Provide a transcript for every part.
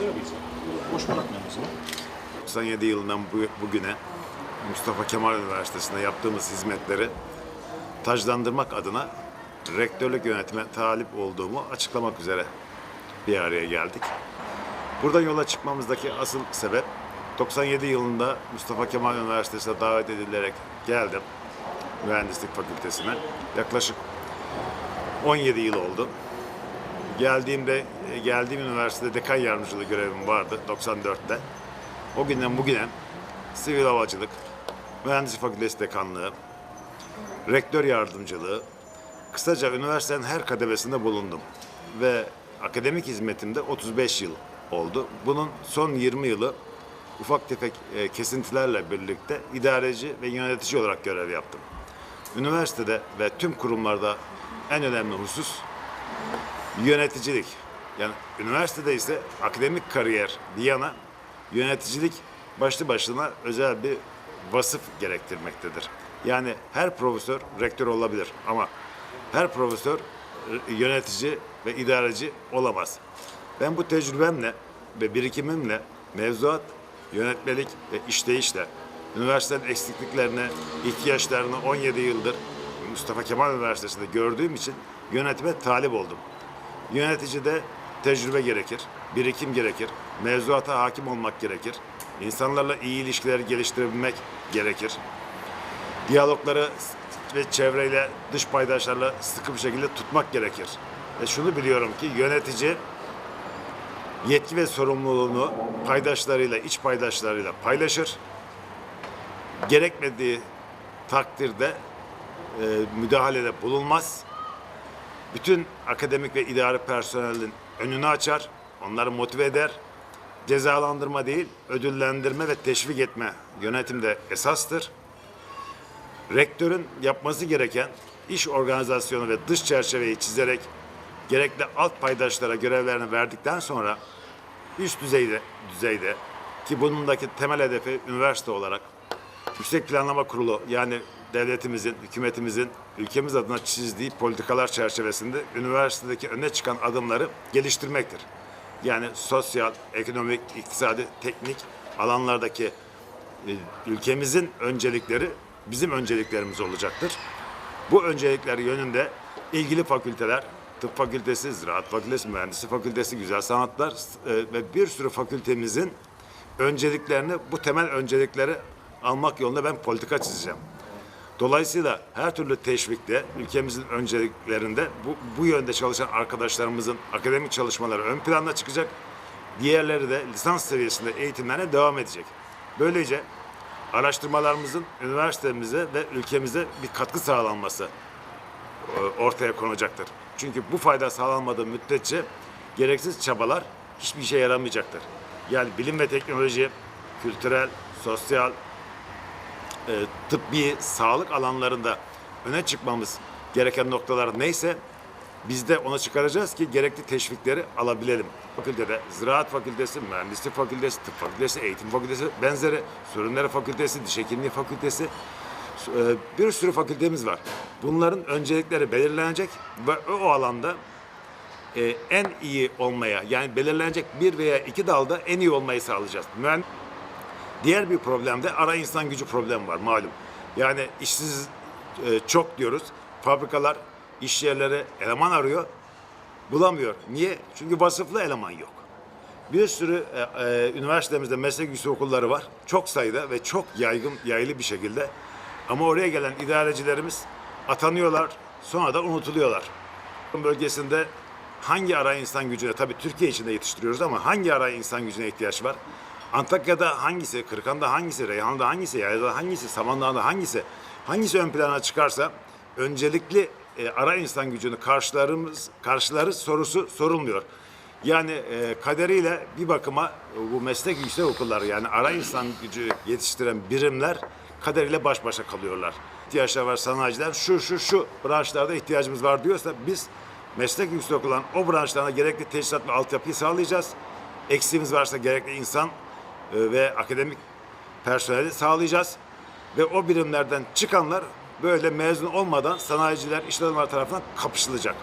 Öyle miyiz? Boş bırakmayalım o zaman. 97 yılından bu, bugüne Mustafa Kemal Üniversitesi'nde yaptığımız hizmetleri taclandırmak adına rektörlük yönetime talip olduğumu açıklamak üzere bir araya geldik. Buradan yola çıkmamızdaki asıl sebep 97 yılında Mustafa Kemal Üniversitesi'ne davet edilerek geldim mühendislik fakültesine. Yaklaşık 17 yıl oldu. Geldiğimde geldiğim üniversitede dekan yardımcılığı görevim vardı 94'te. O günden bugüne sivil havacılık, mühendislik fakültesi dekanlığı, rektör yardımcılığı, kısaca üniversitenin her kademesinde bulundum. Ve akademik hizmetimde 35 yıl oldu. Bunun son 20 yılı ufak tefek e, kesintilerle birlikte idareci ve yönetici olarak görev yaptım. Üniversitede ve tüm kurumlarda en önemli husus yöneticilik. Yani üniversitede ise akademik kariyer bir yana yöneticilik başlı başına özel bir vasıf gerektirmektedir. Yani her profesör rektör olabilir ama her profesör e, yönetici ve idareci olamaz. Ben bu tecrübemle ve birikimimle mevzuat, yönetmelik ve işleyişle üniversitenin eksikliklerine, ihtiyaçlarını 17 yıldır Mustafa Kemal Üniversitesi'nde gördüğüm için yönetime talip oldum. Yöneticide tecrübe gerekir, birikim gerekir, mevzuata hakim olmak gerekir, insanlarla iyi ilişkiler geliştirebilmek gerekir. Diyalogları ve çevreyle, dış paydaşlarla sıkı bir şekilde tutmak gerekir. Ve şunu biliyorum ki yönetici yetki ve sorumluluğunu paydaşlarıyla, iç paydaşlarıyla paylaşır. Gerekmediği takdirde e, müdahalede bulunmaz bütün akademik ve idari personelin önünü açar, onları motive eder. Cezalandırma değil, ödüllendirme ve teşvik etme yönetimde esastır. Rektörün yapması gereken iş organizasyonu ve dış çerçeveyi çizerek gerekli alt paydaşlara görevlerini verdikten sonra üst düzeyde düzeyde ki bunundaki temel hedefi üniversite olarak Yüksek Planlama Kurulu yani devletimizin, hükümetimizin ülkemiz adına çizdiği politikalar çerçevesinde üniversitedeki öne çıkan adımları geliştirmektir. Yani sosyal, ekonomik, iktisadi, teknik alanlardaki e, ülkemizin öncelikleri bizim önceliklerimiz olacaktır. Bu öncelikler yönünde ilgili fakülteler, tıp fakültesi, ziraat fakültesi, mühendislik fakültesi, güzel sanatlar e, ve bir sürü fakültemizin önceliklerini, bu temel öncelikleri almak yolunda ben politika çizeceğim. Dolayısıyla her türlü teşvikte ülkemizin önceliklerinde bu, bu yönde çalışan arkadaşlarımızın akademik çalışmaları ön planda çıkacak. Diğerleri de lisans seviyesinde eğitimlerine devam edecek. Böylece araştırmalarımızın üniversitemize ve ülkemize bir katkı sağlanması e, ortaya konacaktır. Çünkü bu fayda sağlanmadığı müddetçe gereksiz çabalar hiçbir işe yaramayacaktır. Yani bilim ve teknoloji, kültürel, sosyal, e, tıbbi, sağlık alanlarında öne çıkmamız gereken noktalar neyse biz de ona çıkaracağız ki gerekli teşvikleri alabilelim. Fakültede ziraat fakültesi, mühendislik fakültesi, tıp fakültesi, eğitim fakültesi, benzeri sürünleri fakültesi, diş hekimliği fakültesi e, bir sürü fakültemiz var. Bunların öncelikleri belirlenecek ve o alanda e, en iyi olmaya yani belirlenecek bir veya iki dalda en iyi olmayı sağlayacağız. Mühend Diğer bir problem de ara insan gücü problemi var malum. Yani işsiz e, çok diyoruz. Fabrikalar, iş yerleri eleman arıyor, bulamıyor. Niye? Çünkü vasıflı eleman yok. Bir sürü e, e, üniversitemizde meslek yüksek okulları var. Çok sayıda ve çok yaygın, yayılı bir şekilde. Ama oraya gelen idarecilerimiz atanıyorlar, sonra da unutuluyorlar. Bölgesinde hangi ara insan gücüne, tabii Türkiye içinde yetiştiriyoruz ama hangi ara insan gücüne ihtiyaç var? Antakya'da hangisi, Kırıkan'da hangisi, Reyhan'da hangisi, Yayla'da hangisi, Samandağ'da hangisi, hangisi ön plana çıkarsa öncelikli e, ara insan gücünü karşılarımız, karşılarız sorusu sorulmuyor. Yani e, kaderiyle bir bakıma e, bu meslek yüksek okulları yani ara insan gücü yetiştiren birimler kaderiyle baş başa kalıyorlar. İhtiyaçlar var sanayiciler şu şu şu branşlarda ihtiyacımız var diyorsa biz meslek yüksek olan o branşlarına gerekli teçhizat ve altyapıyı sağlayacağız. Eksiğimiz varsa gerekli insan ve akademik personeli sağlayacağız. Ve o birimlerden çıkanlar böyle mezun olmadan sanayiciler, iş adamları tarafından kapışılacak.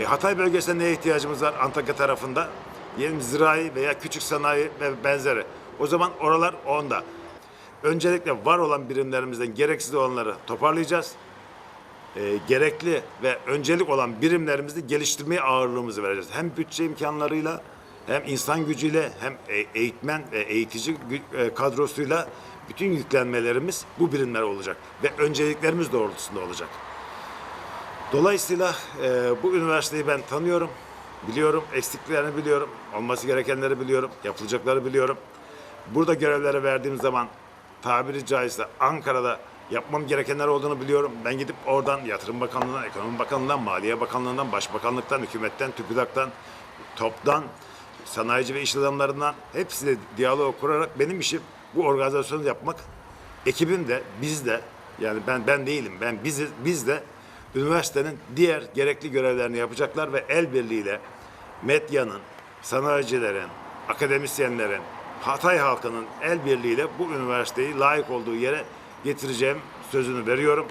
E, Hatay bölgesinde neye ihtiyacımız var Antakya tarafında? diyelim zirai veya küçük sanayi ve benzeri. O zaman oralar onda. Öncelikle var olan birimlerimizden gereksiz olanları toparlayacağız. Ee, gerekli ve öncelik olan birimlerimizi geliştirmeye ağırlığımızı vereceğiz. Hem bütçe imkanlarıyla hem insan gücüyle hem e- eğitmen ve eğitici e, kadrosuyla bütün yüklenmelerimiz bu birimler olacak ve önceliklerimiz doğrultusunda olacak. Dolayısıyla e, bu üniversiteyi ben tanıyorum, biliyorum, eksiklerini biliyorum, olması gerekenleri biliyorum, yapılacakları biliyorum. Burada görevlere verdiğim zaman tabiri caizse Ankara'da yapmam gerekenler olduğunu biliyorum. Ben gidip oradan Yatırım Bakanlığı'ndan, Ekonomi Bakanlığı'ndan, Maliye Bakanlığı'ndan, Başbakanlıktan, hükümetten, TÜBİTAK'tan, TOP'tan, sanayici ve iş adamlarından hepsiyle diyalog kurarak benim işim bu organizasyonu yapmak. Ekibim de, biz de, yani ben ben değilim, ben biziz, biz de üniversitenin diğer gerekli görevlerini yapacaklar ve el birliğiyle medyanın, sanayicilerin, akademisyenlerin, Hatay halkının el birliğiyle bu üniversiteyi layık olduğu yere getireceğim sözünü veriyorum.